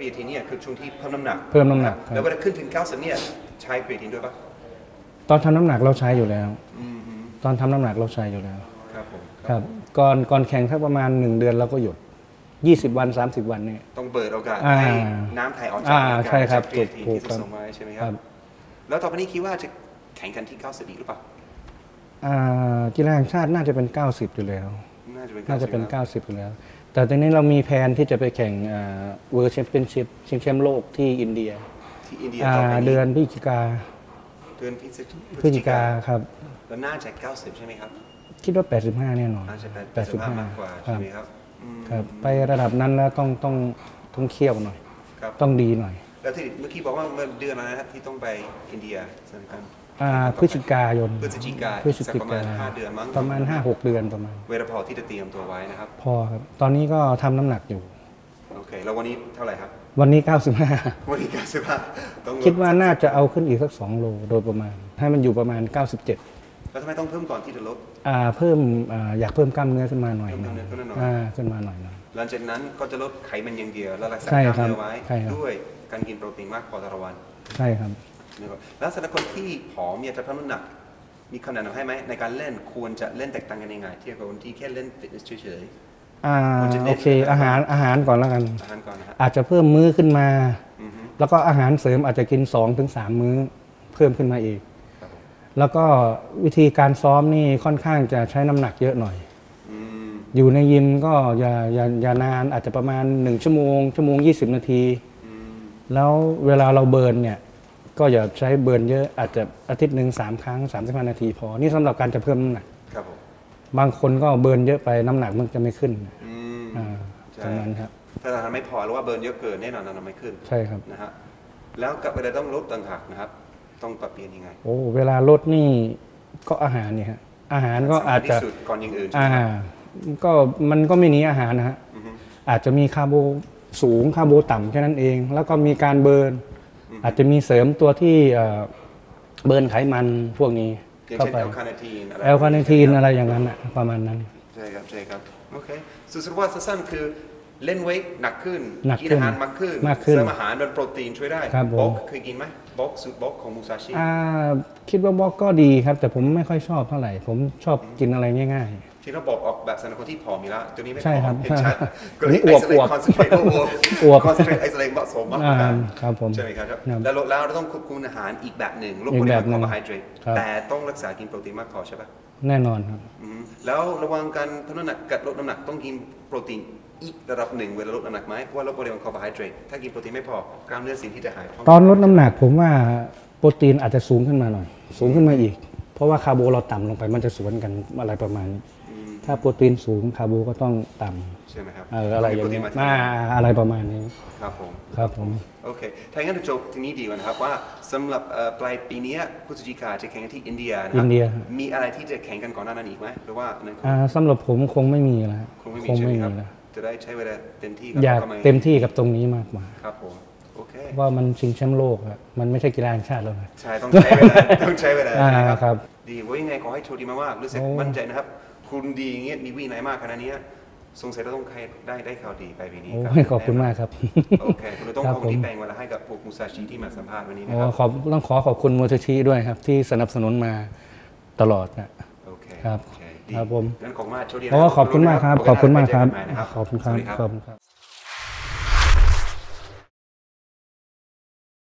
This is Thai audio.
รีเอทินเนี่ยคือช่วงที่เพิ่มน้ำหนัก เพิ่มน้ำหนักครับแล้วเวลาขึ้นถึง 90 เนี่ยใช้ครีเอทินด้วยปะตอนทำน้ำหนักเราใช้อยู่แล้ว อืมฮึตอนทำน้ำหนักเราใช้อยู่แล้ว ครับผมครับ ก่อนก่อนแข่งสักประมาณ 1 เดือนเราก็หยุด 20 วัน 30 วันเนี่ย ต้องเปิดโอกาสอ่าให้น้ำไทยออกจากอ่าร่างกายใช่ครับจากครีเอทินถูกที่ครัผบสมไว้ใช่ไหมคครัรับ บ แล้วต่อไปนี้คิดว่าจะแข่งกันที่ 90อีกหรือเปล่า อ่ากีฬาแห่งชาติน่าจะเป็น 90 อยู่แล้ว น่าจะเป็นน่าจะเป็น90 90อยู่แล้ว แต่ตอนนี้เรามีแผนที่จะไปแข่งเวิร์ d แชมเปี้ยนชิพชิงแชมป์โลกที่อินเดียที่อินเดียอ่าต่อไปเดือนพฤศจิกาเดือนพฤศจิพฤศจิกาครับแล้วน่าจะ 90 ใช่ไหมครับ คิดว่า 85 แน่นอนน่าจะ85มากกว่าครัใช่บไหมครับอืมครับไประดับนั้นแล้วต้องต้องต้องเคี่ยวหน่อยครับต้องดีหน่อย แล้วที่เมื่อกี้บอกว่าเมื่อเดือนอะไรนะครับที่ต้องไปอินเดียสถานการณ์อ่า พฤศจิกายนพฤศจิกาพฤศสักจิประมาณกาห้าเดือนมั้งประมาณ 5-6 เดือนประมาณ เวลาพอที่จะเตรียมตัวไว้นะครับ พอครับ ตอนนี้ก็ทำน้ำหนักอยู่ โอเค แล้ววันนี้เท่าไหร่ครับ วันนี้วันนี้ 95ต้องล95ดคิดว่าน่าจะเอาขึ้นอีกสัก 2 โลโดยประมาณ ให้มันอยู่ประมาณ 97 แล้วทำไมต้องเพิ่มก่อนที่จะลดอ่าเพิ่มอ่าอยากเพิ่มกล้ามเนื้อขึ้นมาหน่อยเพิ่มกล้ามเนื้อขึ้นมาหน่อยอ่าขึ้นมาหน่อยหน่อยหลังจากนั้นก็จะลดไขมันอย่างเดียวแล้วรักษาใช่กล้ามครับเนื้อไว้ใช่ครับด้วยการกินโปรตีนมากพอต่อวันใช่ครับ นะครับแล้วสำหรับคนที่ผอมอยากจะเพิ่มน้ำหนัก มีคำแนะนำให้ไหมในการเล่นควรจะเล่นแตกต่างกันยังไงเทียบกับคนที่แค่เล่นฟิตเนสเฉย อ่าควรจะเน้โอนเคอาหารอาหารก่อนแล้วกัน ๆอาหารก่อนนะฮะอาจจะเพิ่มมื้อขึ้นมา อือฮึแล้วก็อาหารเสริมอาจจะกิน2-3ถึง3มื้อเพิ่มขึ้นมาอีก ครับผมแล้วก็วิธีการซ้อมนี่ค่อนข้างจะใช้น้ำหนักเยอะหน่อย อืมอยู่ในยิมก็อย่าอย่าอย่านานอาจจะประมาณ 1 ชั่วโมง ชั่วโมง 20 นาที อืมแล้วเวลาเราเบิร์นเนี่ย ก็อย่าใช้เบิร์นเยอะอาจจะอาทิตย์หนึ่งสามครั้ง35นาทีพอ นี่สำหรับการจะเพิ่มน้ำหนักครับผมบางคนก็เบิร์นเยอะไปน้ำหนักมันจะไม่ขึ้นอืมอ่าใช่ตรงนั้นครับถ้าทานไม่พอหรือว่าเบิร์นเยอะเกินแน่นอนเราไม่ขึ้นใช่ครับนะฮะแล้วกับเวลาต้องลดต่างหากนะครับ ต้องปรับเปลี่ยนยังไง โอ้เวลาลดนี่ก็อาหารเนี่ยฮะอาหารก็อาจจะสำคัญที่สุดก่อนอย่างอื่นใช่อ่าไหมครับก็มันก็ไม่หนีอาหารนะฮะอือฮึอาจจะมีคาร์โบสูงคาร์โบต่ำแค่นั้นเอง แล้วก็มีการเบิร์น อาจจะมีเสริมตัวที่เอ่อเบิร์นไขมันพวกนี้อย่างเข้าเช่นไปแอลคาเนทีนอะไรแอลคาเนทีนอะไรอย่างนั้นอะประมาณนั้นใช่ครับใช่ครับโอเคสรุปว่าสั้นๆคือเล่นเวทหนักขึ้นหนักกินขึ้นอาหารมากขึ้นมากขึ้นเสริมอาหารโดนโปรตีนช่วยได้ครับผมบ็อกเคยกินไหมบ็อกสูตรบ็อกของมูซาชิอ่าคิดว่าบล็อกก็ดีครับ แต่ผมไม่ค่อยชอบเท่าไหร่ ผมชอบกินอะไรง่าย ที่เราบอกออกแบบสำหรับคนที่ผอมอยู่แล้วตัวนี้ไม่ใช่ผครัอบ มเห็นชัดใช่ก็เลยอวบไอซ์เลอวบคอนเซนเทรตอวบอวบคอนเซนเทรตไอซ์เลเหมาะสมมากๆอ่ากว่าครับผมใช่ไหมครับครับแล้วแล้วเราต้องควบคุมอาหารอีกแบบหนึ่งลดอีปกริแบมาบณหนึ่คางร์โบไฮเดรตครับ แต่ต้องรักษากินโปรตีนมากพอใช่ปะ แน่นอนครับ อืมแล้วระหวังการทำน้ำหนักกับลดน้ำหนักต้องกินโปรตีนอีกระดับหนึ่งเวลาลดน้ำหนักไหมเพราะว่าลดปริมาณคาร์โบไฮเดรตถ้ากินโปรตีนไม่พอกล้ามเนื้อสิ่งที่จะหายตอนลดน้ำหนักผมว่าโปรตีนอาจจะสูงขึ้นมาหน่อย สูงขึ้นมาอีก เพราะว่าคาร์โบเราต่ำลงไปมันจะสวนกันอะไรประมาณนี้อืม ถ้าโปรตีนสูงคาร์โบก็ต้องต่ใช่ไหมครับำเอออะไรอย่างมีโปรตีนี้นมาอ่าอะไรประมาณนี้ครับผมครับผมโอเคถ้าอย่างนั้นเราจบทีนี้ดีกว่านะครับว่าสำหรับเอ่อปลายปีนี้พฤศจิกาจะแข่งกันที่อินเดียนะครัอินเดียมีอะไรที่จะแข่งกันก่อนหน้านั้นอีกไหมหรือว่าอันนั้นคงอ่าสำหรับผมคงไม่มีแล้วคงไม่มีใช่ไหมครับแล้วจะได้ใช้เวลาเต็มที่อยากข้เต็มที่กับตรงนี้มากกว่าครับผมโอเคว่ามันชิงแชมป์โลกอะมันไม่ใช่กีฬาแห่งชาติแล้วนะใช่ต้องใช้เวลาต้องใช้เวลาอ่านะครับครับดีว่ายังไงขอให้โชคดีมากๆรู้สึกโอ้มั่นใจนะครับ คุณดีอย่างเงี้ยมีวินัยมากขนาดนี้สงสัยเราต้องใครได้ได้ข่าวดีไปปีนี้โอ้รับยขอบคุณมากครับ โอเคคุณต้องครัขบอบคุณผมที่แบ่งเวลาให้กับพวกมูซาชิที่มาสัมภาษณ์วันนี้นะโอ้ครับขอบต้องขอขอบคุณโมเตชิด้วยครับ ที่สนับสนุนมาตลอดนะโอเคครับโอเคดีครับผมงั้นขอบคุณมากโชคดีนะโอ้ขอบคุณมากครับ ขอบคุณมากครับไว้เจอกันใหม่นะครับขอบคุณครับสวัสดีขอบคุณครับ